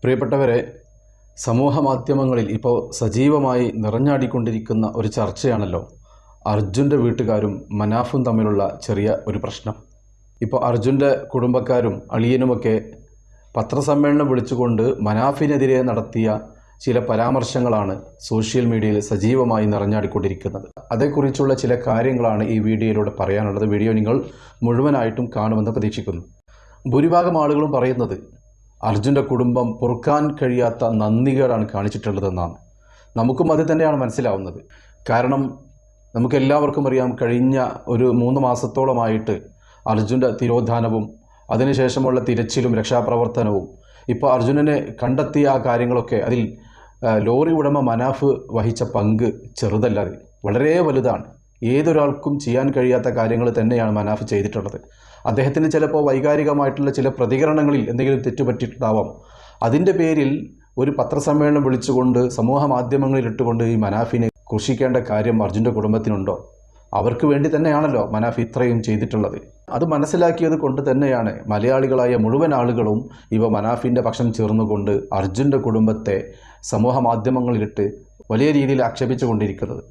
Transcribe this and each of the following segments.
പ്രിയപ്പെട്ടവരെ സമൂഹ മാധ്യമങ്ങളിൽ ഇപ്പോൾ സജീവമായി നിറഞ്ഞാടിക്കൊണ്ടിരിക്കുന്ന ഒരു ചർച്ചയാണല്ലോ അർജുന്റെ വീട്ടുകാരും മനാഫും തമ്മിലുള്ള ചെറിയ ഒരു പ്രശ്നം. ഇപ്പോൾ അർജുന്റെ കുടുംബക്കാരും അളിയനുമൊക്കെ പത്രസമ്മേളനം വിളിച്ചുകൊണ്ട് മനാഫിനെതിരെ നടത്തിയ ചില പരാമർശങ്ങളാണ് സോഷ്യൽ മീഡിയയിൽ സജീവമായി നിറഞ്ഞാടിക്കൊണ്ടിരിക്കുന്നത്. അതേക്കുറിച്ചുള്ള ചില കാര്യങ്ങളാണ് ഈ വീഡിയോയിലൂടെ പറയാനുള്ളത്. വീഡിയോ നിങ്ങൾ മുഴുവനായിട്ടും കാണുമെന്ന് പ്രതീക്ഷിക്കുന്നു. ഭൂരിഭാഗം ആളുകളും പറയുന്നത് അർജുന്റെ കുടുംബം പൊറുക്കാൻ കഴിയാത്ത നന്ദികേടാണ് കാണിച്ചിട്ടുള്ളതെന്നാണ്. നമുക്കും അത് തന്നെയാണ് മനസ്സിലാവുന്നത്. കാരണം നമുക്കെല്ലാവർക്കും അറിയാം കഴിഞ്ഞ ഒരു മൂന്ന് മാസത്തോളമായിട്ട് അർജുന്റെ തിരോധാനവും അതിനുശേഷമുള്ള തിരച്ചിലും രക്ഷാപ്രവർത്തനവും ഇപ്പോൾ അർജുനനെ കണ്ടെത്തിയ ആ കാര്യങ്ങളൊക്കെ അതിൽ ലോറി ഉടമ മനാഫ് വഹിച്ച പങ്ക് ചെറുതല്ല വളരെ വലുതാണ്. ഏതൊരാൾക്കും ചെയ്യാൻ കഴിയാത്ത കാര്യങ്ങൾ തന്നെയാണ് മനാഫ് ചെയ്തിട്ടുള്ളത്. അദ്ദേഹത്തിന് ചിലപ്പോൾ വൈകാരികമായിട്ടുള്ള ചില പ്രതികരണങ്ങളിൽ എന്തെങ്കിലും തെറ്റുപറ്റിയിട്ടുണ്ടാവാം. അതിന്റെ പേരിൽ ഒരു പത്രസമ്മേളനം വിളിച്ചുകൊണ്ട് സമൂഹ മാധ്യമങ്ങളിൽ ഇട്ടുകൊണ്ട് ഈ മനാഫിനെ കുഷിക്കേണ്ട കാര്യം അർജുന്റെ കുടുംബത്തിനുണ്ടോ? അവർക്ക് വേണ്ടി തന്നെയാണല്ലോ മനാഫ് ഇത്രയും ചെയ്തിട്ടുള്ളത്. അത് മനസ്സിലാക്കിയത് കൊണ്ട് തന്നെയാണ് മലയാളികളായ മുഴുവൻ ആളുകളും ഇവ മനാഫിന്റെ പക്ഷം ചേർന്നുകൊണ്ട് അർജുന്റെ കുടുംബത്തെ സമൂഹ മാധ്യമങ്ങളിലിട്ട് വലിയ രീതിയിൽ ആക്ഷേപിച്ചുകൊണ്ടിരിക്കുന്നത്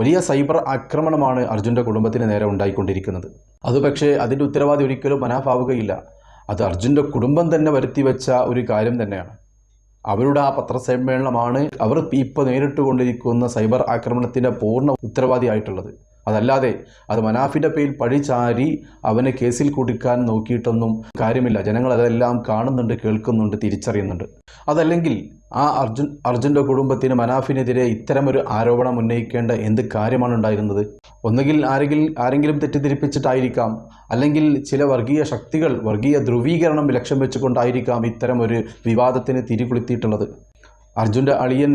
വലിയ സൈബർ ആക്രമണമാണ് അർജുന്റെ കുടുംബത്തിന് നേരെ ഉണ്ടായിക്കൊണ്ടിരിക്കുന്നത്. അത് പക്ഷേ അതിന്റെ ഉത്തരവാദി ഒരിക്കലും മനാഫാവുകയില്ല അത് അർജുന്റെ കുടുംബം തന്നെ വരുത്തി വെച്ച ഒരു കാര്യം തന്നെയാണ്. അവരുടെ ആ പത്രസമ്മേളനമാണ് അവർ ഇപ്പോൾ നേരിട്ട് കൊണ്ടിരിക്കുന്ന സൈബർ ആക്രമണത്തിന്റെ പൂർണ ഉത്തരവാദിയായിട്ടുള്ളത്. അതല്ലാതെ അത് മനാഫിന്റെ പേരിൽ പഴിചാരി അവനെ കേസിൽ കുടുക്കാൻ നോക്കിയിട്ടൊന്നും കാര്യമില്ല. ജനങ്ങൾ അതെല്ലാം കാണുന്നുണ്ട് കേൾക്കുന്നുണ്ട് തിരിച്ചറിയുന്നുണ്ട്. അതല്ലെങ്കിൽ ആ അർജുൻ അർജുന്റെ കുടുംബത്തിന് മനാഫിനെതിരെ ഇത്തരമൊരു ആരോപണം ഉന്നയിക്കേണ്ട എന്ത് കാര്യമാണ് ഉണ്ടായിരുന്നത്? ഒന്നുകിൽ ആരെങ്കിലും ആരെങ്കിലും തെറ്റിദ്ധരിപ്പിച്ചിട്ടായിരിക്കാം. അല്ലെങ്കിൽ ചില വർഗീയ ശക്തികൾ വർഗീയ ധ്രുവീകരണം ലക്ഷ്യം വെച്ചുകൊണ്ടായിരിക്കാം ഇത്തരം ഒരു വിവാദത്തിന് തിരികൊളുത്തിയിട്ടുള്ളത്. അർജുന്റെ അളിയൻ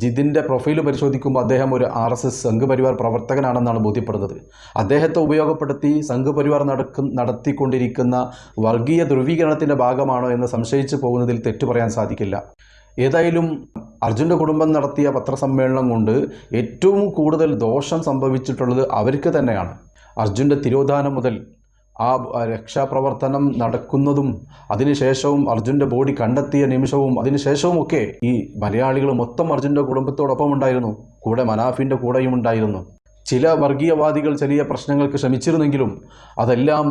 ജിതിന്റെ പ്രൊഫൈൽ പരിശോധിക്കുമ്പോൾ അദ്ദേഹം ഒരു ആർ എസ് എസ് സംഘപരിവാർ പ്രവർത്തകനാണെന്നാണ് ബോധ്യപ്പെടുന്നത്. അദ്ദേഹത്തെ ഉപയോഗപ്പെടുത്തി സംഘപരിവാർ നടക്കു നടത്തിക്കൊണ്ടിരിക്കുന്ന വർഗീയ ധ്രുവീകരണത്തിന്റെ ഭാഗമാണോ എന്ന് സംശയിച്ചു പോകുന്നതിൽ തെറ്റു പറയാൻ സാധിക്കില്ല. ഏതായാലും അർജുന്റെ കുടുംബം നടത്തിയ പത്രസമ്മേളനം കൊണ്ട് ഏറ്റവും കൂടുതൽ ദോഷം സംഭവിച്ചിട്ടുള്ളത് അവർക്ക് തന്നെയാണ്. അർജുന്റെ തിരോധാനം മുതൽ ആ രക്ഷാപ്രവർത്തനം നടക്കുന്നതും അതിനുശേഷവും അർജുന്റെ ബോഡി കണ്ടെത്തിയ നിമിഷവും അതിനുശേഷവും ഒക്കെ ഈ മലയാളികൾ മൊത്തം അർജുന്റെ കുടുംബത്തോടൊപ്പം ഉണ്ടായിരുന്നു. കൂടെ മനാഫിന്റെ കൂടെയും ഉണ്ടായിരുന്നു. ചില വർഗീയവാദികൾ ചെറിയ പ്രശ്നങ്ങൾക്ക് ശ്രമിച്ചിരുന്നെങ്കിലും അതെല്ലാം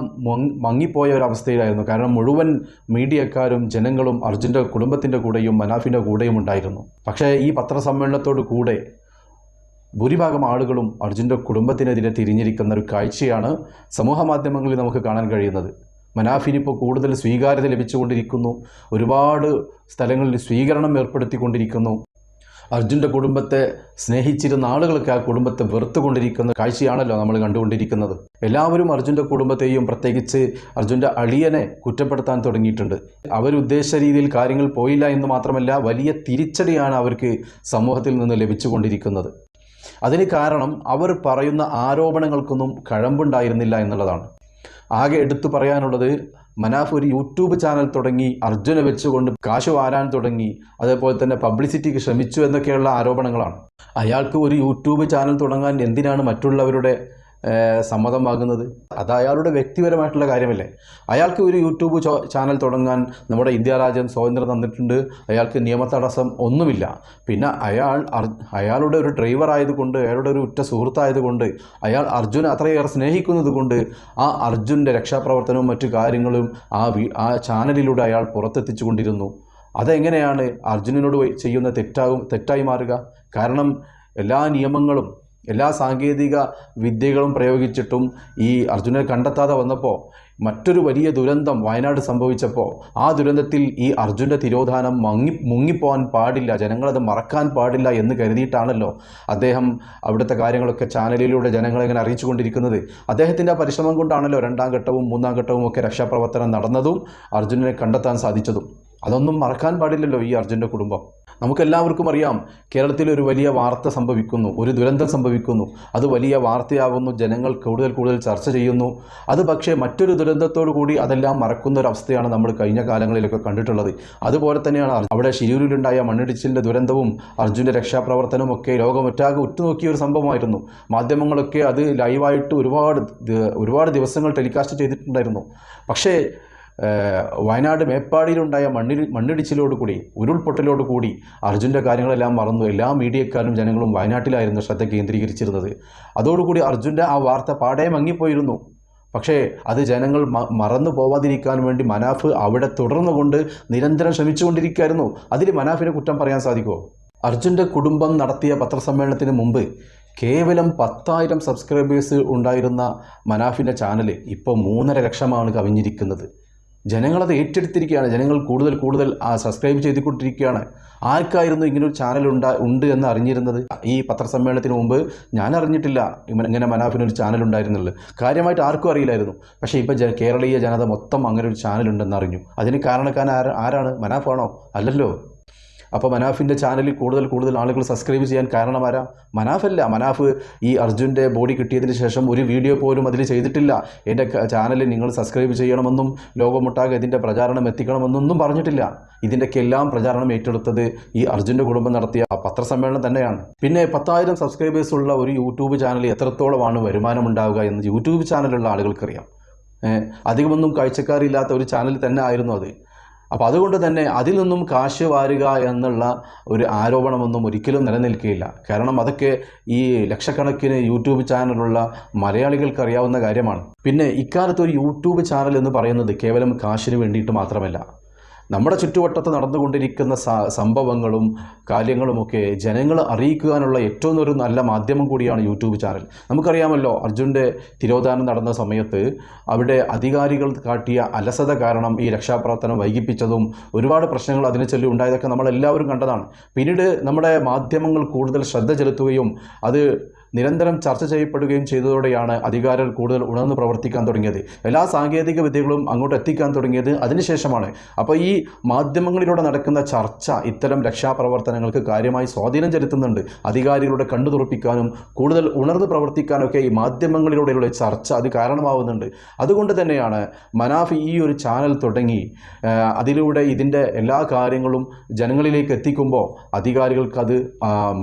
മങ്ങിപ്പോയ അവസ്ഥയിലായിരുന്നു. കാരണം മുഴുവൻ മീഡിയക്കാരും ജനങ്ങളും അർജുന്റെ കുടുംബത്തിന്റെ കൂടെയും മനാഫിന്റെ കൂടെയും ഉണ്ടായിരുന്നു. പക്ഷേ ഈ പത്രസമ്മേളനത്തോട് കൂടെ ഭൂരിഭാഗം ആളുകളും അർജുന്റെ കുടുംബത്തിനെതിരെ തിരിഞ്ഞിരിക്കുന്ന ഒരു കാഴ്ചയാണ് സമൂഹ മാധ്യമങ്ങളിൽ നമുക്ക് കാണാൻ കഴിയുന്നത്. മനാഫിനിപ്പോൾ കൂടുതൽ സ്വീകാര്യത ലഭിച്ചുകൊണ്ടിരിക്കുന്നു. ഒരുപാട് സ്ഥലങ്ങളിൽ സ്വീകരണം ഏർപ്പെടുത്തിക്കൊണ്ടിരിക്കുന്നു. അർജുന്റെ കുടുംബത്തെ സ്നേഹിച്ചിരുന്ന ആളുകളൊക്കെ ആ കുടുംബത്തെ വെറുത്തുകൊണ്ടിരിക്കുന്ന കാഴ്ചയാണല്ലോ നമ്മൾ കണ്ടുകൊണ്ടിരിക്കുന്നത്. എല്ലാവരും അർജുന്റെ കുടുംബത്തെയും പ്രത്യേകിച്ച് അർജുന്റെ അളിയനെ കുറ്റപ്പെടുത്താൻ തുടങ്ങിയിട്ടുണ്ട്. അവരുദ്ദേശ രീതിയിൽ കാര്യങ്ങൾ പോയില്ല എന്ന് മാത്രമല്ല വലിയ തിരിച്ചടിയാണ് അവർക്ക് സമൂഹത്തിൽ നിന്ന് ലഭിച്ചുകൊണ്ടിരിക്കുന്നത്. അതിന് കാരണം അവർ പറയുന്ന ആരോപണങ്ങൾക്കൊന്നും കഴമ്പുണ്ടായിരുന്നില്ല എന്നുള്ളതാണ്. ആകെ എടുത്തു പറയാനുള്ളത് മനാഫ് ഒരു യൂട്യൂബ് ചാനൽ തുടങ്ങി അർജുനെ വെച്ചുകൊണ്ട് കാശ് വാരാൻ തുടങ്ങി അതേപോലെ തന്നെ പബ്ലിസിറ്റിക്ക് ശ്രമിച്ചു എന്നൊക്കെയുള്ള ആരോപണങ്ങളാണ്. അയാൾക്ക് ഒരു യൂട്യൂബ് ചാനൽ തുടങ്ങാൻ എന്തിനാണ് മറ്റുള്ളവരുടെ സമ്മതം വാങ്ങുന്നത്. അത് അയാളുടെ വ്യക്തിപരമായിട്ടുള്ള കാര്യമല്ലേ? അയാൾക്ക് ഒരു യൂട്യൂബ് ചാനൽ തുടങ്ങാൻ നമ്മുടെ ഇന്ത്യ രാജ്യം സ്വാതന്ത്ര്യം തന്നിട്ടുണ്ട്. അയാൾക്ക് നിയമതടസ്സം ഒന്നുമില്ല. പിന്നെ അയാൾ അയാളുടെ ഒരു ഡ്രൈവർ ആയതുകൊണ്ട് അയാളുടെ ഒരു ഉറ്റ സുഹൃത്തായതുകൊണ്ട് അയാൾ അർജുൻ അത്രയേറെ സ്നേഹിക്കുന്നത് കൊണ്ട് ആ അർജുന്റെ രക്ഷാപ്രവർത്തനവും മറ്റു കാര്യങ്ങളും ആ ആ ചാനലിലൂടെ അയാൾ പുറത്തെത്തിച്ചു കൊണ്ടിരുന്നു അതെങ്ങനെയാണ് അർജുനനോട് ചെയ്യുന്ന തെറ്റാകും തെറ്റായി മാറുക? കാരണം എല്ലാ നിയമങ്ങളും എല്ലാ സാങ്കേതിക വിദ്യകളും പ്രയോഗിച്ചിട്ടും ഈ അർജുനെ കണ്ടെത്താതെ വന്നപ്പോൾ മറ്റൊരു വലിയ ദുരന്തം വയനാട് സംഭവിച്ചപ്പോൾ ആ ദുരന്തത്തിൽ ഈ അർജുന്റെ തിരോധാനം മങ്ങി മുങ്ങിപ്പോകാൻ പാടില്ല ജനങ്ങളത് മറക്കാൻ പാടില്ല എന്ന് കരുതിയിട്ടാണല്ലോ അദ്ദേഹം അവിടുത്തെ കാര്യങ്ങളൊക്കെ ചാനലിലൂടെ ജനങ്ങളെ ഇങ്ങനെ അറിയിച്ചുകൊണ്ടിരിക്കുന്നത് അദ്ദേഹത്തിന്റെ പരിശ്രമം കൊണ്ടാണല്ലോ രണ്ടാം ഘട്ടവും മൂന്നാം ഘട്ടവും ഒക്കെ രക്ഷാപ്രവർത്തനം നടന്നതും അർജുനനെ കണ്ടെത്താൻ സാധിച്ചതും. അതൊന്നും മറക്കാൻ പാടില്ലല്ലോ ഈ അർജുന്റെ കുടുംബം. നമുക്കെല്ലാവർക്കും അറിയാം കേരളത്തിൽ ഒരു വലിയ വാർത്ത സംഭവിക്കുന്നു ഒരു ദുരന്തം സംഭവിക്കുന്നു. അത് വലിയ വാർത്തയാവുന്നു ജനങ്ങൾ കൂടുതൽ കൂടുതൽ ചർച്ച ചെയ്യുന്നു. അത് പക്ഷേ മറ്റൊരു ദുരന്തത്തോടു കൂടി അതെല്ലാം മറക്കുന്ന ഒരു അവസ്ഥയാണ് നമ്മൾ കഴിഞ്ഞ കാലങ്ങളിലൊക്കെ കണ്ടിട്ടുള്ളത്. അതുപോലെ തന്നെയാണ് അവിടെ ശിരൂരിലുണ്ടായ മണ്ണിടിച്ചിലിന്റെ ദുരന്തവും അർജുന്റെ രക്ഷാപ്രവർത്തനവും ഒക്കെ ലോകമൊറ്റാകെ ഉറ്റുനോക്കിയ ഒരു സംഭവമായിരുന്നു. മാധ്യമങ്ങളൊക്കെ അത് ലൈവായിട്ട് ഒരുപാട് ഒരുപാട് ദിവസങ്ങൾ ടെലികാസ്റ്റ് ചെയ്തിട്ടുണ്ടായിരുന്നു. പക്ഷേ വയനാട് മേപ്പാടിയിലുണ്ടായ മണ്ണിൽ മണ്ണിടിച്ചിലോടുകൂടി ഉരുൾപൊട്ടലോടുകൂടി അർജുന്റെ കാര്യങ്ങളെല്ലാം മറന്നു. എല്ലാ മീഡിയക്കാരും ജനങ്ങളും വയനാട്ടിലായിരുന്നു ശ്രദ്ധ കേന്ദ്രീകരിച്ചിരുന്നത്. അതോടുകൂടി അർജുന്റെ ആ വാർത്ത പാടെ മങ്ങിപ്പോയിരുന്നു. പക്ഷേ അത് ജനങ്ങൾ മറന്നു പോവാതിരിക്കാൻ വേണ്ടി മനാഫ് അവിടെ തുടർന്നുകൊണ്ട് നിരന്തരം ശ്രമിച്ചുകൊണ്ടിരിക്കുകയായിരുന്നു. അതിൽ മനാഫിനെ കുറ്റം പറയാൻ സാധിക്കുമോ? അർജുന്റെ കുടുംബം നടത്തിയ പത്രസമ്മേളനത്തിന് മുമ്പ് കേവലം പത്തായിരം സബ്സ്ക്രൈബേഴ്സ് ഉണ്ടായിരുന്ന മനാഫിന്റെ ചാനൽ ഇപ്പോൾ മൂന്നര ലക്ഷമാണ് കവിഞ്ഞിരിക്കുന്നത്. ജനങ്ങളത് ഏറ്റെടുത്തിരിക്കുകയാണ്. ജനങ്ങൾ കൂടുതൽ കൂടുതൽ സബ്സ്ക്രൈബ് ചെയ്തുകൊണ്ടിരിക്കുകയാണ്. ആർക്കായിരുന്നു ഇങ്ങനൊരു ചാനൽ ഉണ്ടാ ഉണ്ട് എന്ന് അറിഞ്ഞിരുന്നത്? ഈ പത്രസമ്മേളനത്തിന് മുമ്പ് ഞാൻ അറിഞ്ഞിട്ടില്ല ഇങ്ങനെ മനാഫിനൊരു ചാനൽ ഉണ്ടായിരുന്നുള്ളൂ കാര്യമായിട്ട് ആർക്കും അറിയില്ലായിരുന്നു. പക്ഷേ ഇപ്പോൾ കേരളീയ ജനത മൊത്തം അങ്ങനെ ഒരു ചാനൽ ഉണ്ടെന്ന് അറിഞ്ഞു. അതിന് കാരണക്കാരൻ ആരാണ്? മനാഫാണോ അല്ലല്ലോ. അപ്പോൾ മനാഫിന്റെ ചാനലിൽ കൂടുതൽ കൂടുതൽ ആളുകൾ സബ്സ്ക്രൈബ് ചെയ്യാൻ കാരണം മനാഫല്ല മനാഫ് ഈ അർജുന്റെ ബോഡി കിട്ടിയതിന് ശേഷം ഒരു വീഡിയോ പോലും അതിൽ ചെയ്തിട്ടില്ല. എന്റെ ചാനലിൽ നിങ്ങൾ സബ്സ്ക്രൈബ് ചെയ്യണമെന്നും ലോകമൊട്ടാകെ ഇതിന്റെ പ്രചാരണം എത്തിക്കണമെന്നൊന്നും പറഞ്ഞിട്ടില്ല. ഇതിന്റെയൊക്കെ എല്ലാം പ്രചാരണം ഏറ്റെടുത്തത് ഈ അർജുന്റെ കുടുംബം നടത്തിയ പത്രസമ്മേളനം തന്നെയാണ്. പിന്നെ പത്തായിരം സബ്സ്ക്രൈബേഴ്സ് ഉള്ള ഒരു യൂട്യൂബ് ചാനൽ എത്രത്തോളമാണ് വരുമാനം ഉണ്ടാവുക എന്ന് യൂട്യൂബ് ചാനലുള്ള ആളുകൾക്കറിയാം. അധികമൊന്നും കാഴ്ചക്കാരില്ലാത്ത ഒരു ചാനൽ തന്നെ ആയിരുന്നു അത്. അപ്പോൾ അതുകൊണ്ട് തന്നെ അതിൽ നിന്നും കാശ് വാരുക എന്നുള്ള ഒരു ആരോപണമൊന്നും ഒരിക്കലും നിലനിൽക്കുകയില്ല കാരണം അതൊക്കെ ഈ ലക്ഷക്കണക്കിന് യൂട്യൂബ് ചാനലുള്ള മലയാളികൾക്ക് അറിയാവുന്ന കാര്യമാണ്. പിന്നെ ഇക്കാലത്ത് ഒരു യൂട്യൂബ് ചാനൽ എന്ന് പറയുന്നത് കേവലം കാശിന് വേണ്ടിയിട്ട് മാത്രമല്ല. നമ്മുടെ ചുറ്റുവട്ടത്ത് നടന്നുകൊണ്ടിരിക്കുന്ന സംഭവങ്ങളും കാര്യങ്ങളുമൊക്കെ ജനങ്ങൾ അറിയിക്കുവാനുള്ള ഏറ്റവും ഒരു നല്ല മാധ്യമം കൂടിയാണ് യൂട്യൂബ് ചാനൽ. നമുക്കറിയാമല്ലോ അർജുന്റെ തിരോധാനം നടന്ന സമയത്ത് അവിടെ അധികാരികൾ കാട്ടിയ അലസത കാരണം ഈ രക്ഷാപ്രവർത്തനം വൈകിപ്പിച്ചതും ഒരുപാട് പ്രശ്നങ്ങൾ അതിനെ ചൊല്ലി ഉണ്ടായതൊക്കെ നമ്മളെല്ലാവരും കണ്ടതാണ്. പിന്നീട് നമ്മുടെ മാധ്യമങ്ങൾ കൂടുതൽ ശ്രദ്ധ ചെലുത്തുകയും അത് നിരന്തരം ചർച്ച ചെയ്യപ്പെടുകയും ചെയ്തതോടെയാണ് അധികാരികൾ കൂടുതൽ ഉണർന്ന് പ്രവർത്തിക്കാൻ തുടങ്ങിയത്. എല്ലാ സാങ്കേതിക വിദ്യകളും അങ്ങോട്ട് എത്തിക്കാൻ തുടങ്ങിയത് അതിനുശേഷമാണ് അപ്പോൾ ഈ മാധ്യമങ്ങളിലൂടെ നടക്കുന്ന ചർച്ച ഇത്തരം രക്ഷാപ്രവർത്തനങ്ങൾക്ക് കാര്യമായി സ്വാധീനം ചെലുത്തുന്നുണ്ട്. അധികാരികളുടെ കണ്ണു തുറപ്പിക്കാനും കൂടുതൽ ഉണർന്ന് പ്രവർത്തിക്കാനൊക്കെ ഈ മാധ്യമങ്ങളിലൂടെയുള്ള ചർച്ച അത് കാരണമാവുന്നുണ്ട്. അതുകൊണ്ട് തന്നെയാണ് മനാഫ് ഈ ഒരു ചാനൽ തുടങ്ങി. അതിലൂടെ ഇതിന്റെ എല്ലാ കാര്യങ്ങളും ജനങ്ങളിലേക്ക് എത്തിക്കുമ്പോൾ അധികാരികൾക്ക് അത്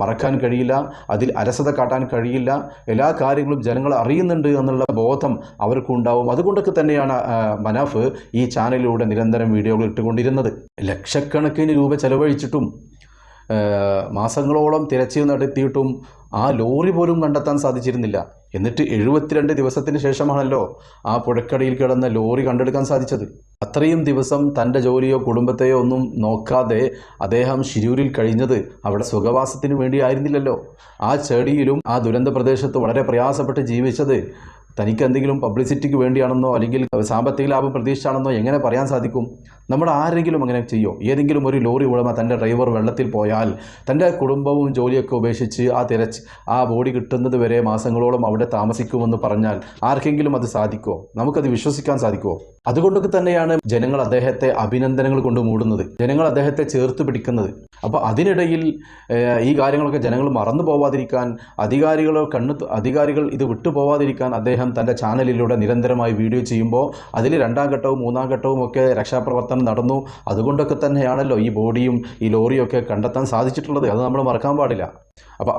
മറക്കാൻ കഴിയില്ല. അതിൽ അരസത കാട്ടാൻ കഴിയില്ല. എല്ലാ കാര്യങ്ങളും ജനങ്ങൾ അറിയുന്നുണ്ട് എന്നുള്ള ബോധം അവർക്കുണ്ടാവും. അതുകൊണ്ടൊക്കെ തന്നെയാണ് മനാഫ് ഈ ചാനലിലൂടെ നിരന്തരം വീഡിയോകൾ ഇട്ടുകൊണ്ടിരുന്നത്. ലക്ഷക്കണക്കിന് രൂപ ചെലവഴിച്ചിട്ടും മാസങ്ങളോളം തിരച്ചിൽ നടത്തിയിട്ടും ആ ലോറി പോലും കണ്ടെത്താൻ സാധിച്ചിരുന്നില്ല. എന്നിട്ട് എഴുപത്തിരണ്ട് ദിവസത്തിന് ശേഷമാണല്ലോ ആ പുഴക്കടയിൽ കിടന്ന ലോറി കണ്ടെടുക്കാൻ സാധിച്ചത്. അത്രയും ദിവസം തന്റെ ജോലിയോ കുടുംബത്തെയോ ഒന്നും നോക്കാതെ അദ്ദേഹം ശിരൂരിൽ കഴിഞ്ഞത് അവിടെ സുഖവാസത്തിന് വേണ്ടിയായിരുന്നില്ലല്ലോ. ആ ചെടിയിലും ആ ദുരന്ത പ്രദേശത്ത് വളരെ പ്രയാസപ്പെട്ട് ജീവിച്ചത് തനിക്ക് എന്തെങ്കിലും പബ്ലിസിറ്റിക്ക് വേണ്ടിയാണെന്നോ അല്ലെങ്കിൽ സാമ്പത്തിക ലാഭം പ്രതീക്ഷിച്ചാണെന്നോ എങ്ങനെ പറയാൻ സാധിക്കും? നമ്മൾ ആരെങ്കിലും അങ്ങനെ ചെയ്യോ? ഏതെങ്കിലും ഒരു ലോറി ഉടമ തന്റെ ഡ്രൈവർ വെള്ളത്തിൽ പോയാൽ തന്റെ കുടുംബവും ജോലിയൊക്കെ ഉപേക്ഷിച്ച് ആ തിരച്ച് ആ ബോഡി കിട്ടുന്നത് വരെ മാസങ്ങളോളം അവിടെ താമസിക്കുമെന്ന് പറഞ്ഞാൽ ആർക്കെങ്കിലും അത് സാധിക്കുമോ നമുക്കത് വിശ്വസിക്കാൻ സാധിക്കുമോ അതുകൊണ്ടൊക്കെ തന്നെയാണ് ജനങ്ങൾ അദ്ദേഹത്തെ അഭിനന്ദനങ്ങൾ കൊണ്ട് മൂടുന്നത്. ജനങ്ങൾ അദ്ദേഹത്തെ ചേർത്ത് പിടിക്കുന്നത്. അപ്പോൾ അതിനിടയിൽ ഈ കാര്യങ്ങളൊക്കെ ജനങ്ങൾ മറന്നു പോവാതിരിക്കാൻ അധികാരികളോ കണ്ണ് അധികാരികൾ ഇത് വിട്ടുപോവാതിരിക്കാൻ അദ്ദേഹം തന്റെ ചാനലിലൂടെ നിരന്തരമായി വീഡിയോ ചെയ്യുമ്പോൾ അതിൽ രണ്ടാം ഘട്ടവും മൂന്നാം ഘട്ടവും ഒക്കെ രക്ഷാപ്രവർത്തനം നടന്നു അതുകൊണ്ടൊക്കെ തന്നെയാണല്ലോ ഈ ബോഡിയും ഈ ലോറിയൊക്കെ കണ്ടെത്താൻ സാധിച്ചിട്ടുള്ളത്. അത് നമ്മൾ മറക്കാൻ പാടില്ല. അപ്പോൾ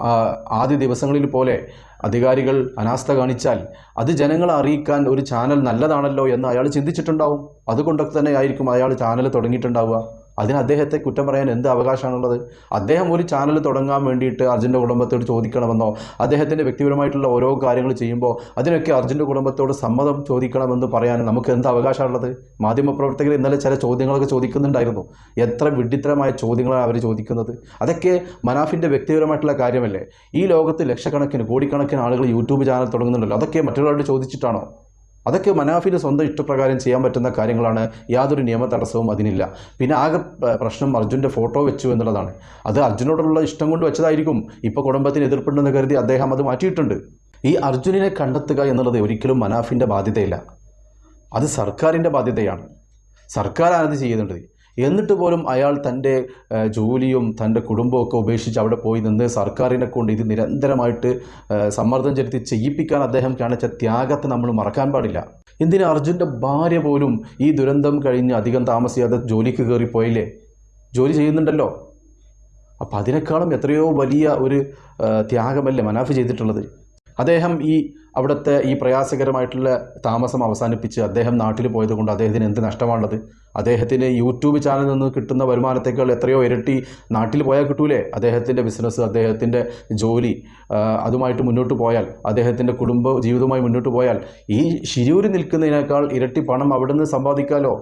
ആദ്യ ദിവസങ്ങളിൽ പോലെ അധികാരികൾ അനാസ്ഥ കാണിച്ചാൽ അത് ജനങ്ങളെ അറിയിക്കാൻ ഒരു ചാനൽ നല്ലതാണല്ലോ എന്ന് അയാൾ ചിന്തിച്ചിട്ടുണ്ടാവും. അതുകൊണ്ടൊക്കെ തന്നെ ആയിരിക്കും അയാൾ ചാനൽ തുടങ്ങിയിട്ടുണ്ടാവുക. അതിന് അദ്ദേഹത്തെ കുറ്റം പറയാൻ എന്ത് അവകാശമാണുള്ളത്? അദ്ദേഹം ഒരു ചാനൽ തുടങ്ങാൻ വേണ്ടിയിട്ട് അർജുന്റെ കുടുംബത്തോട് ചോദിക്കണമെന്നോ അദ്ദേഹത്തിന്റെ വ്യക്തിപരമായിട്ടുള്ള ഓരോ കാര്യങ്ങൾ ചെയ്യുമ്പോൾ അതിനൊക്കെ അർജുന്റെ കുടുംബത്തോട് സമ്മതം ചോദിക്കണമെന്ന് പറയാൻ നമുക്ക് എന്ത് അവകാശമുള്ളത് മാധ്യമപ്രവർത്തകർ ഇന്നലെ ചില ചോദ്യങ്ങളൊക്കെ ചോദിക്കുന്നുണ്ടായിരുന്നു. എത്ര വിഡിത്തരമായ ചോദ്യങ്ങളാണ് അവർ ചോദിക്കുന്നത്? അതൊക്കെ മനാഫിന്റെ വ്യക്തിപരമായിട്ടുള്ള കാര്യമല്ലേ? ഈ ലോകത്ത് ലക്ഷക്കണക്കിന് കോടിക്കണക്കിന് ആളുകൾ യൂട്യൂബ് ചാനൽ തുടങ്ങുന്നുണ്ടല്ലോ. അതൊക്കെ മറ്റുള്ളവരോട് ചോദിച്ചിട്ടാണോ? അതൊക്കെ മനാഫിന് സ്വന്തം ഇഷ്ടപ്രകാരം ചെയ്യാൻ പറ്റുന്ന കാര്യങ്ങളാണ് യാതൊരു നിയമ തടസ്സവും അതിനില്ല. പിന്നെ ആകെ പ്രശ്നം അർജുന്റെ ഫോട്ടോ വെച്ചു എന്നുള്ളതാണ്. അത് അർജുനോടുള്ള ഇഷ്ടം കൊണ്ട് വെച്ചതായിരിക്കും. ഇപ്പോൾ കുടുംബത്തിന് എതിർപ്പുണ്ടെന്ന് കരുതി അദ്ദേഹം അത് മാറ്റിയിട്ടുണ്ട്. ഈ അർജുനിനെ കണ്ടെത്തുക എന്നുള്ളത് ഒരിക്കലും മനാഫിന്റെ ബാധ്യതയില്ല. അത് സർക്കാരിന്റെ ബാധ്യതയാണ്. സർക്കാരാണ് അത് ചെയ്യുന്നുണ്ട് എന്നിട്ട് പോലും അയാൾ തന്റെ ജോലിയും തന്റെ കുടുംബമൊക്കെ ഉപേക്ഷിച്ച് അവിടെ പോയി നിന്ന് സർക്കാരിനെ കൊണ്ട് ഇത് നിരന്തരമായിട്ട് സമ്മർദ്ദം ചെലുത്തി ചെയ്യിപ്പിക്കാൻ അദ്ദേഹം കാണിച്ച ത്യാഗത്തെ നമ്മൾ മറക്കാൻ പാടില്ല. എന്തിന് അർജുന്റെ ഭാര്യ പോലും ഈ ദുരന്തം കഴിഞ്ഞ് അധികം താമസിയാതെ ജോലിക്ക് കയറിപ്പോയില്ലേ ജോലി ചെയ്യുന്നുണ്ടല്ലോ. അപ്പോൾ അതിനേക്കാളും എത്രയോ വലിയ ഒരു ത്യാഗമല്ലേ മനാഫ് ചെയ്തിട്ടുള്ളത്? അദ്ദേഹം ഈ അവിടുത്തെ ഈ പ്രയാസകരമായിട്ടുള്ള താമസം അവസാനിപ്പിച്ച് അദ്ദേഹം നാട്ടിൽ പോയത് കൊണ്ട് അദ്ദേഹത്തിന് എന്ത് നഷ്ടമാണുള്ളത്? അദ്ദേഹത്തിന് യൂട്യൂബ് ചാനലിൽ നിന്ന് കിട്ടുന്ന വരുമാനത്തേക്കാൾ എത്രയോ ഇരട്ടി നാട്ടിൽ പോയാൽ കിട്ടൂലേ? അദ്ദേഹത്തിന്റെ ബിസിനസ് അദ്ദേഹത്തിന്റെ ജോലി അതുമായിട്ട് മുന്നോട്ട് പോയാൽ അദ്ദേഹത്തിന്റെ കുടുംബ ജീവിതവുമായി മുന്നോട്ട് പോയാൽ ഈ ശിരൂരി നിൽക്കുന്നതിനേക്കാൾ ഇരട്ടി പണം അവിടെ സമ്പാദിക്കാലോ?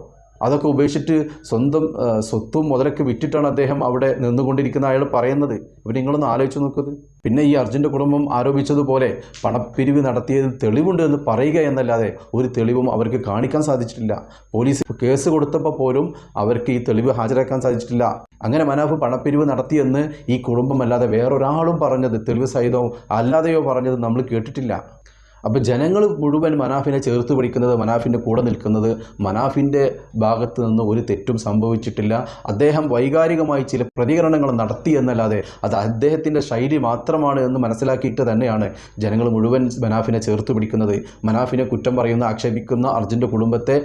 അതൊക്കെ ഉപേക്ഷിച്ചിട്ട് സ്വന്തം സ്വത്തും മുതലൊക്കെ വിറ്റിട്ടാണ് അദ്ദേഹം അവിടെ നിന്നുകൊണ്ടിരിക്കുന്ന അയാൾ പറയുന്നത്. ഇപ്പം നിങ്ങളൊന്ന് ആലോചിച്ച് നോക്കുന്നത് പിന്നെ ഈ അർജുന്റെ കുടുംബം ആരോപിച്ചതുപോലെ പണപ്പിരിവ് നടത്തിയതിൽ തെളിവുണ്ട് എന്ന് പറയുക എന്നല്ലാതെ ഒരു തെളിവും അവർക്ക് കാണിക്കാൻ സാധിച്ചിട്ടില്ല. പോലീസ് കേസ് കൊടുത്തപ്പോൾ പോലും അവർക്ക് ഈ തെളിവ് ഹാജരാക്കാൻ സാധിച്ചിട്ടില്ല. അങ്ങനെ മനാഫ് പണപ്പിരിവ് നടത്തിയെന്ന് ഈ കുടുംബം അല്ലാതെ വേറൊരാളും പറഞ്ഞത് തെളിവ് സഹിതവും അല്ലാതെയോ പറഞ്ഞത് നമ്മൾ കേട്ടിട്ടില്ല. അപ്പോൾ ജനങ്ങൾ മുഴുവൻ മനാഫിനെ ചേർത്ത് പിടിക്കുന്നത് മനാഫിന്റെ കൂടെ നിൽക്കുന്നത് മനാഫിന്റെ ഭാഗത്ത് നിന്ന് ഒരു തെറ്റും സംഭവിച്ചിട്ടില്ല. അദ്ദേഹം വൈകാരികമായി ചില പ്രതികരണങ്ങൾ നടത്തി എന്നല്ലാതെ അത് അദ്ദേഹത്തിന്റെ ശൈലി മാത്രമാണ് എന്ന് മനസ്സിലാക്കിയിട്ട് തന്നെയാണ് ജനങ്ങൾ മുഴുവൻ മനാഫിനെ ചേർത്ത് പിടിക്കുന്നത്. മനാഫിനെ കുറ്റം പറയുന്ന ആക്ഷേപിക്കുന്ന അർജുന്റെ കുടുംബത്തെ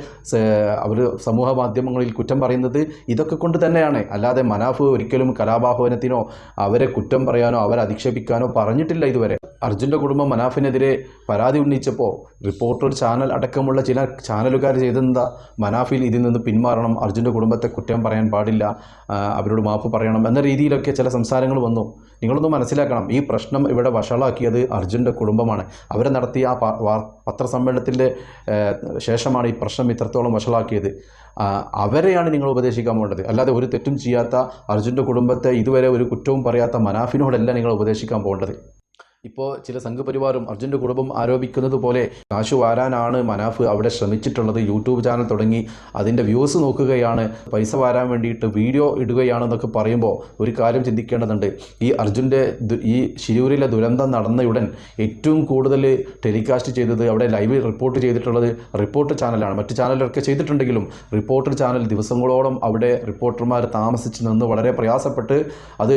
അവർ സമൂഹ മാധ്യമങ്ങളിൽ കുറ്റം പറയുന്നത് ഇതൊക്കെ കൊണ്ട് തന്നെയാണ്. അല്ലാതെ മനാഫ് ഒരിക്കലും കലാപാഹ്വാനത്തിനോ അവരെ കുറ്റം പറയാനോ അവരെ അധിക്ഷേപിക്കാനോ പറഞ്ഞിട്ടില്ല ഇതുവരെ. അർജുന്റെ കുടുംബം മനാഫിനെതിരെ പരാതി ഉന്നയിച്ചപ്പോൾ റിപ്പോർട്ടർ ചാനൽ അടക്കമുള്ള ചില ചാനലുകാർ ചെയ്തെന്താ? മനാഫിൽ ഇതിൽ നിന്ന് പിന്മാറണം അർജുന്റെ കുടുംബത്തെ കുറ്റം പറയാൻ പാടില്ല അവരോട് മാപ്പ് പറയണം എന്ന രീതിയിലൊക്കെ ചില സംസാരങ്ങൾ വന്നു. നിങ്ങളൊന്ന് മനസ്സിലാക്കണം ഈ പ്രശ്നം ഇവിടെ വഷളാക്കിയത് അർജുന്റെ കുടുംബമാണ്. അവരെ നടത്തിയ ആ പത്രസമ്മേളനത്തിന്റെ ശേഷമാണ് ഈ പ്രശ്നം ഇത്രത്തോളം വഷളാക്കിയത്. അവരെയാണ് നിങ്ങൾ ഉപദേശിക്കാൻ പോകേണ്ടത്. അല്ലാതെ ഒരു തെറ്റും ചെയ്യാത്ത അർജുന്റെ കുടുംബത്തെ ഇതുവരെ ഒരു കുറ്റവും പറയാത്ത മനാഫിനോടല്ല നിങ്ങൾ ഉപദേശിക്കാൻ പോകേണ്ടത്. ഇപ്പോൾ ചില സംഘപരിവാറും അർജുന്റെ കുടുംബം ആരോപിക്കുന്നത് പോലെ കാശു വാരാനാണ് മനാഫ് അവിടെ ശ്രമിച്ചിട്ടുള്ളത്. യൂട്യൂബ് ചാനൽ തുടങ്ങി അതിന്റെ വ്യൂസ് നോക്കുകയാണ്. പൈസ വാരാൻ വേണ്ടിയിട്ട് വീഡിയോ ഇടുകയാണെന്നൊക്കെ പറയുമ്പോൾ ഒരു കാര്യം ചിന്തിക്കേണ്ടതുണ്ട്. ഈ അർജുന്റെ ഈ ശിരൂരിലെ ദുരന്തം നടന്നയുടൻ ഏറ്റവും കൂടുതൽ ടെലികാസ്റ്റ് ചെയ്തത് അവിടെ ലൈവ് റിപ്പോർട്ട് ചെയ്തിട്ടുള്ളത് റിപ്പോർട്ട് ചാനലാണ്. മറ്റ് ചാനലൊക്കെ ചെയ്തിട്ടുണ്ടെങ്കിലും റിപ്പോർട്ടർ ചാനൽ ദിവസങ്ങളോളം അവിടെ റിപ്പോർട്ടർമാർ താമസിച്ച് നിന്ന് വളരെ പ്രയാസപ്പെട്ട് അത്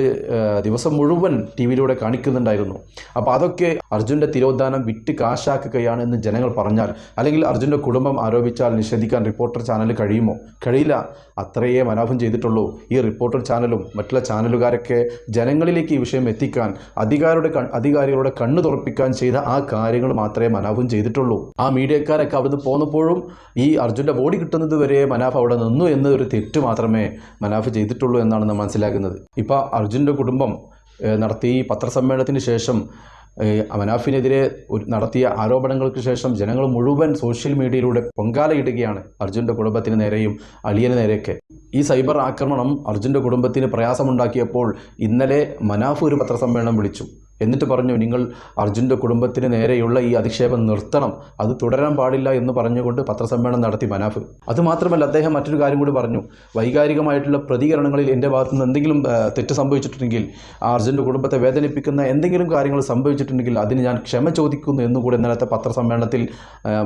ദിവസം മുഴുവൻ ടി വിയിലൂടെ കാണിക്കുന്നുണ്ടായിരുന്നു. അപ്പോൾ അതൊക്കെ അർജുന്റെ തിരോധാനം വിറ്റ് കാശാക്കുകയാണ് എന്ന് ജനങ്ങൾ പറഞ്ഞാൽ അല്ലെങ്കിൽ അർജുന്റെ കുടുംബം ആരോപിച്ചാൽ നിഷേധിക്കാൻ റിപ്പോർട്ടർ ചാനൽ കഴിയുമോ? കഴിയില്ല. അത്രയേ മനോഭം ചെയ്തിട്ടുള്ളൂ. ഈ റിപ്പോർട്ടർ ചാനലും മറ്റുള്ള ചാനലുകാരൊക്കെ ജനങ്ങളിലേക്ക് ഈ വിഷയം എത്തിക്കാൻ അധികാരിയുടെ അധികാരികളുടെ കണ്ണു തുറപ്പിക്കാൻ ചെയ്ത ആ കാര്യങ്ങൾ മാത്രമേ മനാഫും ചെയ്തിട്ടുള്ളൂ. ആ മീഡിയക്കാരൊക്കെ അവിടുന്ന് പോന്നപ്പോഴും ഈ അർജുന്റെ ബോഡി കിട്ടുന്നത് വരെ മനാഫ് അവിടെ നിന്നു എന്നൊരു തെറ്റ് മാത്രമേ മനാഫ് ചെയ്തിട്ടുള്ളൂ എന്നാണ് നാം മനസ്സിലാക്കുന്നത്. ഇപ്പോൾ അർജുന്റെ കുടുംബം ഈ പത്രസമ്മേളനത്തിന് ശേഷം മനാഫിനെതിരെ ഒരു നടത്തിയ ആരോപണങ്ങൾക്ക് ശേഷം ജനങ്ങൾ മുഴുവൻ സോഷ്യൽ മീഡിയയിലൂടെ പൊങ്കാലയിടുകയാണ് അർജുന്റെ കുടുംബത്തിന് നേരെയും അളിയന് നേരെയൊക്കെ. ഈ സൈബർ ആക്രമണം അർജുന്റെ കുടുംബത്തിന് പ്രയാസമുണ്ടാക്കിയപ്പോൾ ഇന്നലെ മനാഫ് ഒരു പത്രസമ്മേളനം വിളിച്ചു. എന്നിട്ട് പറഞ്ഞു നിങ്ങൾ അർജുന്റെ കുടുംബത്തിന് നേരെയുള്ള ഈ അധിക്ഷേപം നിർത്തണം. അത് തുടരാൻ പാടില്ല എന്ന് പറഞ്ഞുകൊണ്ട് പത്രസമ്മേളനം നടത്തി മനാഫ്. അതുമാത്രമല്ല അദ്ദേഹം മറ്റൊരു കാര്യം കൂടി പറഞ്ഞു. വൈകാരികമായിട്ടുള്ള പ്രതികരണങ്ങളിൽ എന്റെ ഭാഗത്തു നിന്ന് എന്തെങ്കിലും തെറ്റ് സംഭവിച്ചിട്ടുണ്ടെങ്കിൽ ആ അർജുന്റെ കുടുംബത്തെ വേദനിപ്പിക്കുന്ന എന്തെങ്കിലും കാര്യങ്ങൾ സംഭവിച്ചിട്ടുണ്ടെങ്കിൽ അതിന് ഞാൻ ക്ഷമ ചോദിക്കുന്നു എന്നുകൂടി ഇന്നലത്തെ പത്രസമ്മേളനത്തിൽ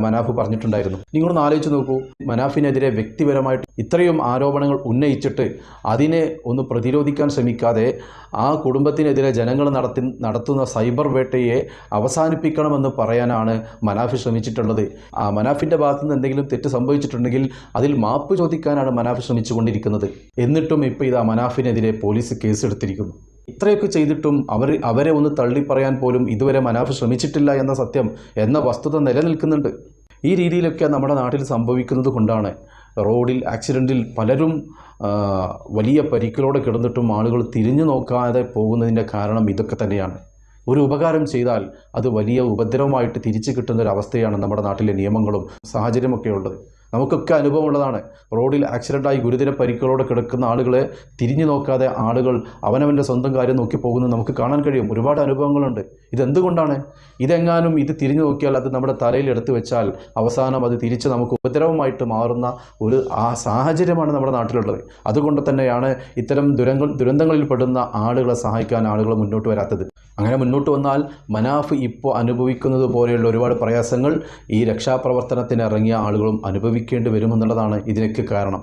മനാഫ് പറഞ്ഞിട്ടുണ്ടായിരുന്നു. നിങ്ങളൊന്ന് ആലോചിച്ച് നോക്കൂ. മനാഫിനെതിരെ വ്യക്തിപരമായിട്ട് ഇത്രയും ആരോപണങ്ങൾ ഉന്നയിച്ചിട്ട് അതിനെ ഒന്ന് പ്രതിരോധിക്കാൻ ശ്രമിക്കാതെ ആ കുടുംബത്തിനെതിരെ ജനങ്ങൾ നടത്തി നടത്തുന്ന സൈബർ വേട്ടയെ അവസാനിപ്പിക്കണമെന്ന് പറയാനാണ് മനാഫി ശ്രമിച്ചിട്ടുള്ളത്. ആ മനാഫിന്റെ ഭാഗത്തു നിന്ന് എന്തെങ്കിലും തെറ്റ് സംഭവിച്ചിട്ടുണ്ടെങ്കിൽ അതിൽ മാപ്പ് ചോദിക്കാനാണ് മനാഫ് ശ്രമിച്ചുകൊണ്ടിരിക്കുന്നത്. എന്നിട്ടും ഇപ്പോൾ ആ മനാഫിനെതിരെ പോലീസ് കേസെടുത്തിരിക്കുന്നു. ഇത്രയൊക്കെ ചെയ്തിട്ടും അവർ അവരെ ഒന്ന് തള്ളിപ്പറയാൻ പോലും ഇതുവരെ മനാഫ് ശ്രമിച്ചിട്ടില്ല എന്ന സത്യം എന്ന വസ്തുത നിലനിൽക്കുന്നുണ്ട്. ഈ രീതിയിലൊക്കെ നമ്മുടെ നാട്ടിൽ സംഭവിക്കുന്നത് കൊണ്ടാണ്. റോഡിൽ ആക്സിഡന്റിൽ പലരും വലിയ പരിക്കിലൂടെ കിടന്നിട്ടും ആളുകൾ തിരിഞ്ഞു നോക്കാതെ പോകുന്നതിന്റെ കാരണം ഇതൊക്കെ തന്നെയാണ്. ഒരു ഉപകാരം ചെയ്താൽ അത് വലിയ ഉപദ്രവമായിട്ട് തിരിച്ചു കിട്ടുന്ന ഒരു അവസ്ഥയാണ് നമ്മുടെ നാട്ടിലെ നിയമങ്ങളും സാഹചര്യമൊക്കെ ഉള്ളത്. നമുക്കൊക്കെ അനുഭവമുള്ളതാണ്. റോഡിൽ ആക്സിഡന്റായി ഗുരുതര പരിക്കുകളോടെ കിടക്കുന്ന ആളുകളെ തിരിഞ്ഞു നോക്കാതെ ആളുകൾ അവനവന്റെ സ്വന്തം കാര്യം നോക്കി പോകുന്നത് നമുക്ക് കാണാൻ കഴിയും. ഒരുപാട് അനുഭവങ്ങളുണ്ട്. ഇതെന്തുകൊണ്ടാണ്? ഇതെങ്ങാനും ഇത് തിരിഞ്ഞു നോക്കിയാൽ അത് നമ്മുടെ തലയിൽ എടുത്തു വെച്ചാൽ അവസാനം അത് തിരിച്ച് നമുക്ക് ഉപദ്രവമായിട്ട് മാറുന്ന ഒരു ആ സാഹചര്യമാണ് നമ്മുടെ നാട്ടിലുള്ളത്. അതുകൊണ്ട് തന്നെയാണ് ഇത്തരം ദുരങ്ങൾ ദുരന്തങ്ങളിൽ പെടുന്ന ആളുകളെ സഹായിക്കാൻ ആളുകൾ മുന്നോട്ട് വരാത്തത്. അങ്ങനെ മുന്നോട്ട് വന്നാൽ മനാഫ് ഇപ്പോൾ അനുഭവിക്കുന്നത് പോലെയുള്ള ഒരുപാട് പ്രയാസങ്ങൾ ഈ രക്ഷാപ്രവർത്തനത്തിന് ഇറങ്ങിയ ആളുകളും അനുഭവിക്കേണ്ടി വരുമെന്നുള്ളതാണ് ഇതിനൊക്കെ കാരണം.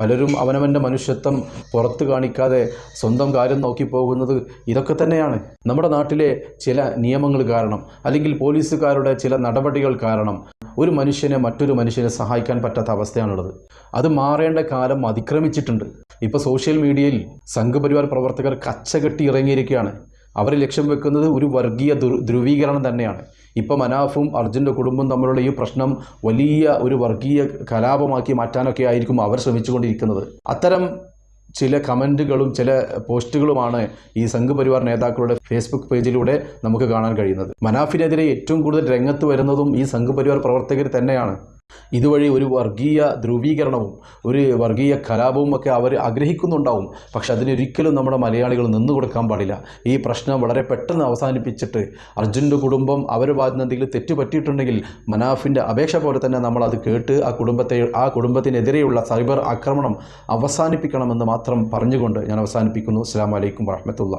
പലരും അവനവന്റെ മനുഷ്യത്വം പുറത്ത് കാണിക്കാതെ സ്വന്തം കാര്യം നോക്കി പോകുന്നത് ഇതൊക്കെ തന്നെയാണ്. നമ്മുടെ നാട്ടിലെ ചില നിയമങ്ങൾ കാരണം അല്ലെങ്കിൽ പോലീസുകാരുടെ ചില നടപടികൾ കാരണം ഒരു മനുഷ്യനെ മറ്റൊരു മനുഷ്യനെ സഹായിക്കാൻ പറ്റാത്ത അവസ്ഥയാണുള്ളത്. അത് മാറേണ്ട കാലം അതിക്രമിച്ചിട്ടുണ്ട്. ഇപ്പോൾ സോഷ്യൽ മീഡിയയിൽ സംഘപരിവാർ പ്രവർത്തകർ കച്ചകെട്ടി ഇറങ്ങിയിരിക്കുകയാണ്. അവർ ലക്ഷ്യം വെക്കുന്നത് ഒരു വർഗീയ ധ്രുവീകരണം തന്നെയാണ്. ഇപ്പോൾ മനാഫും അർജുന്റെ കുടുംബം തമ്മിലുള്ള ഈ പ്രശ്നം വലിയ ഒരു വർഗീയ കലാപമാക്കി മാറ്റാനൊക്കെ ആയിരിക്കും അവർ ശ്രമിച്ചുകൊണ്ടിരിക്കുന്നത്. അത്തരം ചില കമന്റുകളും ചില പോസ്റ്റുകളുമാണ് ഈ സംഘ് പരിവാർ നേതാക്കളുടെ ഫേസ്ബുക്ക് പേജിലൂടെ നമുക്ക് കാണാൻ കഴിയുന്നത്. മനാഫിനെതിരെ ഏറ്റവും കൂടുതൽ രംഗത്ത് വരുന്നതും ഈ സംഘ് പരിവാർ പ്രവർത്തകർ തന്നെയാണ്. ഇതുവഴി ഒരു വർഗീയ ധ്രുവീകരണവും ഒരു വർഗീയ കലാപവും ഒക്കെ അവർ ആഗ്രഹിക്കുന്നുണ്ടാവും. പക്ഷെ അതിനൊരിക്കലും നമ്മുടെ മലയാളികൾ നിന്നു കൊടുക്കാൻ പാടില്ല. ഈ പ്രശ്നം വളരെ പെട്ടെന്ന് അവസാനിപ്പിച്ചിട്ട് അർജുന്റെ കുടുംബം അവരുടെ ഭാഗത്ത് എന്തെങ്കിലും തെറ്റ് പറ്റിയിട്ടുണ്ടെങ്കിൽ മനാഫിന്റെ അപേക്ഷ പോലെ തന്നെ നമ്മൾ അത് കേട്ട് ആ കുടുംബത്തെ ആ കുടുംബത്തിനെതിരെയുള്ള സൈബർ ആക്രമണം അവസാനിപ്പിക്കണമെന്ന് മാത്രം പറഞ്ഞുകൊണ്ട് ഞാൻ അവസാനിപ്പിക്കുന്നു. അസ്സാം വലൈക്കും വാഹമത്തുള്ള